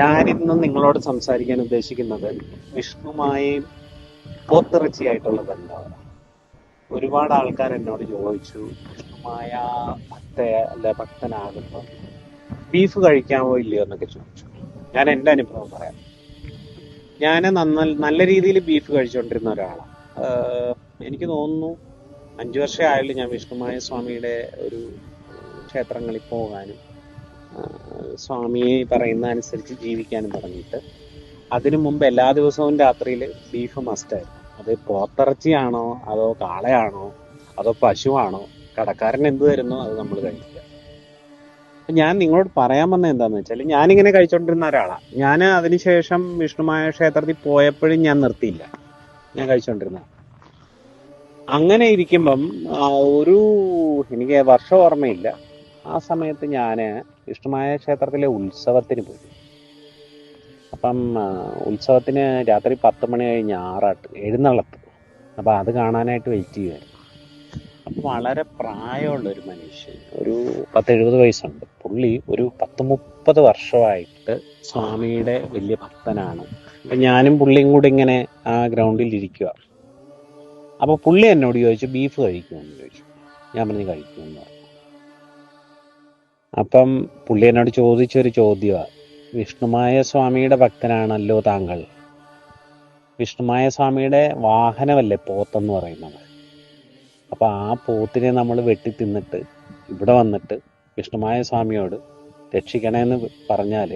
ഞാനിന്ന് നിങ്ങളോട് സംസാരിക്കാൻ ഉദ്ദേശിക്കുന്നത് വിഷ്ണുമായും പോത്തിറച്ചിയായിട്ടുള്ള ബന്ധമാണ് ഒരുപാട് ആൾക്കാർ എന്നോട് ചോദിച്ചു വിഷ്ണുമായ ഭക്ത അല്ല ഭക്തനാകുമ്പോൾ ബീഫ് കഴിക്കാമോ ഇല്ലയോ എന്നൊക്കെ ചോദിച്ചു. ഞാൻ എന്റെ അനുഭവം പറയാം. ഞാൻ നന്ന നല്ല രീതിയിൽ ബീഫ് കഴിച്ചുകൊണ്ടിരുന്ന ഒരാളാണ് എനിക്ക് തോന്നുന്നു അഞ്ചു വർഷം ആയാലും ഞാൻ വിഷ്ണുമായ സ്വാമിയുടെ ഒരു ക്ഷേത്രങ്ങളിൽ പോകാനും. സ്വാമിയെ പറയുന്ന അനുസരിച്ച് ജീവിക്കാനും പറഞ്ഞിട്ട് അതിനു മുമ്പ് എല്ലാ ദിവസവും രാത്രിയിൽ ബീഫ് മസ്റ്റായിരുന്നു അത് പോത്തിറച്ചിയാണോ അതോ കാളയാണോ അതോ പശുവാണോ കടക്കാരൻ എന്ത് തരുന്നോ അത് നമ്മൾ കഴിക്കുക. ഞാൻ നിങ്ങളോട് പറയാൻ വന്ന എന്താന്ന് വെച്ചാൽ ഞാനിങ്ങനെ കഴിച്ചോണ്ടിരുന്ന ഒരാളാണ് ഞാൻ അതിനുശേഷം വിഷ്ണുമായ ക്ഷേത്രത്തിൽ പോയപ്പോഴും ഞാൻ നിർത്തിയില്ല. ഞാൻ കഴിച്ചോണ്ടിരുന്ന അങ്ങനെ ഇരിക്കുമ്പം ഒരു എനിക്ക് വർഷം ഓർമ്മയില്ല. ആ സമയത്ത് ഞാൻ വിഷ്ണുമായ ക്ഷേത്രത്തിലെ ഉത്സവത്തിന് പോയി. അപ്പം ഉത്സവത്തിന് രാത്രി പത്ത് മണി കഴിഞ്ഞ് ആറാട്ട് എഴുന്നള്ളത്ത്. അപ്പം അത് കാണാനായിട്ട് വെയിറ്റ് ചെയ്യുമായിരുന്നു അപ്പം വളരെ പ്രായമുള്ള ഒരു മനുഷ്യൻ ഒരു പത്തെഴുപത് വയസ്സുണ്ട്. പുള്ളി ഒരു പത്ത് മുപ്പത് വർഷമായിട്ട് സ്വാമിയുടെ വലിയ ഭക്തനാണ്. അപ്പം ഞാനും പുള്ളിയും കൂടി ഇങ്ങനെ ആ ഗ്രൗണ്ടിൽ ഇരിക്കുക അപ്പോൾ പുള്ളി എന്നോട് ചോദിച്ചു ബീഫ് കഴിക്കുമെന്ന് ചോദിച്ചു. ഞാൻ പറഞ്ഞ് കഴിക്കുമെന്ന് പറഞ്ഞു. അപ്പം പുള്ളി എന്നോട് ചോദിച്ചൊരു ചോദ്യമാണ് വിഷ്ണുമായ സ്വാമിയുടെ ഭക്തനാണല്ലോ താങ്കൾ. വിഷ്ണുമായ സ്വാമിയുടെ വാഹനമല്ലേ പോത്തെന്ന് പറയുന്നത്. അപ്പോൾ ആ പോത്തിനെ നമ്മൾ വെട്ടി തിന്നിട്ട് ഇവിടെ വന്നിട്ട് വിഷ്ണുമായ സ്വാമിയോട് രക്ഷിക്കണമെന്ന് പറഞ്ഞാൽ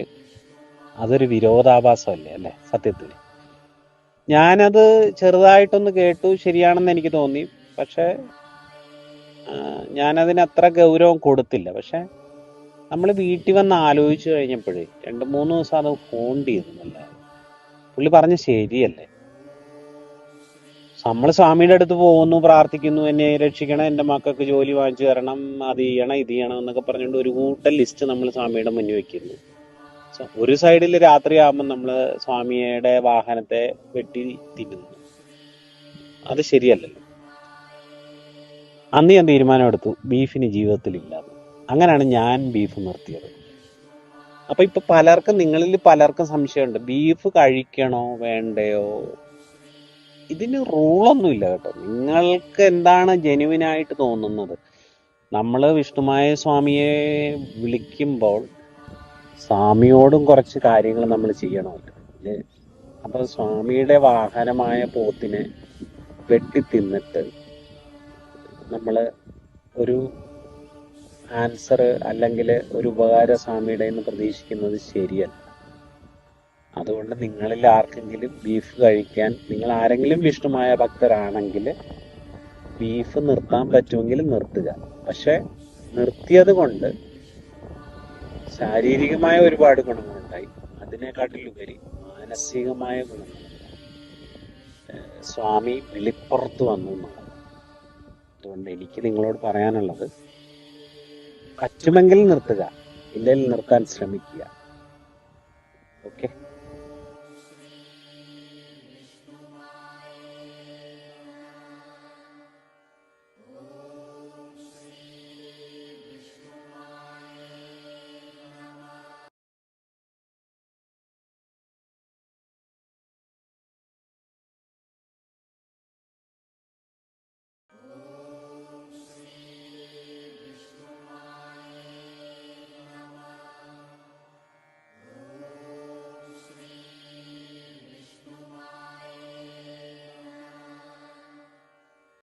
അതൊരു വിരോധാഭാസമല്ലേ അല്ലേ? സത്യത്തിൽ. ഞാനത് ചെറുതായിട്ടൊന്ന് കേട്ടു ശരിയാണെന്ന് എനിക്ക് തോന്നി. പക്ഷേ ഞാനതിന് അത്ര ഗൗരവം കൊടുത്തില്ല. പക്ഷെ നമ്മൾ വീട്ടിൽ വന്ന് ആലോചിച്ചു കഴിഞ്ഞപ്പോഴേ രണ്ട് മൂന്ന് ദിവസം അത് ഫോൺ ചെയ്തെന്നല്ല പുള്ളി പറഞ്ഞ ശരിയല്ലേ? നമ്മൾ സ്വാമിയുടെ അടുത്ത് പോകുന്നു പ്രാർത്ഥിക്കുന്നു എന്നെ രക്ഷിക്കണം എന്റെ മക്കൾക്ക് ജോലി വാങ്ങിച്ചു തരണം അത് ചെയ്യണം ഇത് ചെയ്യണം എന്നൊക്കെ പറഞ്ഞുകൊണ്ട് ഒരു കൂട്ടം ലിസ്റ്റ് നമ്മൾ സ്വാമിയുടെ മുന്നിൽ വെക്കുന്നു. ഒരു സൈഡിൽ രാത്രിയാകുമ്പോൾ നമ്മൾ സ്വാമിയുടെ വാഹനത്തെ വെട്ടി തിന്നുന്നു. അത് ശരിയല്ലല്ലോ. അന്ന് ഞാൻ തീരുമാനമെടുത്തു ബീഫിന് ജീവിതത്തിലില്ലാന്ന് അങ്ങനെയാണ് ഞാൻ ബീഫ് നിർത്തിയത്. അപ്പൊ ഇപ്പൊ പലർക്കും നിങ്ങളിൽ പലർക്കും സംശയമുണ്ട്. ബീഫ് കഴിക്കണോ വേണ്ടയോ? ഇതിന് റൂളൊന്നുമില്ല കേട്ടോ. നിങ്ങൾക്ക് എന്താണ് ജെനുവിനായിട്ട് തോന്നുന്നത്? നമ്മൾ വിഷ്ണുമായ സ്വാമിയെ വിളിക്കുമ്പോൾ സ്വാമിയോടും കുറച്ച് കാര്യങ്ങൾ നമ്മൾ ചെയ്യണമല്ലോ. അപ്പോൾ അപ്പൊ സ്വാമിയുടെ വാഹനമായ പോത്തിനെ വെട്ടി തിന്നിട്ട് നമ്മൾ ഒരു ആൻസർ അല്ലെങ്കിൽ ഒരു ഉപകാര സ്വാമിയുടെ എന്ന് പ്രതീക്ഷിക്കുന്നത് ശരിയല്ല. അതുകൊണ്ട് നിങ്ങളിൽ ആർക്കെങ്കിലും ബീഫ് കഴിക്കാൻ നിങ്ങൾ ആരെങ്കിലും വിഷ്ണുമായ ഭക്തരാണെങ്കിൽ ബീഫ് നിർത്താൻ പറ്റുമെങ്കിൽ നിർത്തുക. പക്ഷെ നിർത്തിയത് കൊണ്ട് ശാരീരികമായ ഒരുപാട് ഗുണങ്ങളുണ്ടായി. അതിനെക്കാട്ടിലുപരി മാനസികമായ ഗുണങ്ങൾ. സ്വാമി വെളിപ്പുറത്ത് വന്നു എന്നുള്ളത് അതുകൊണ്ട് എനിക്ക് നിങ്ങളോട് പറയാനുള്ളത് പറ്റുമെങ്കിൽ നിർത്തുക ഇല്ലെങ്കിൽ നിർത്താൻ ശ്രമിക്കുക. ഓക്കെ?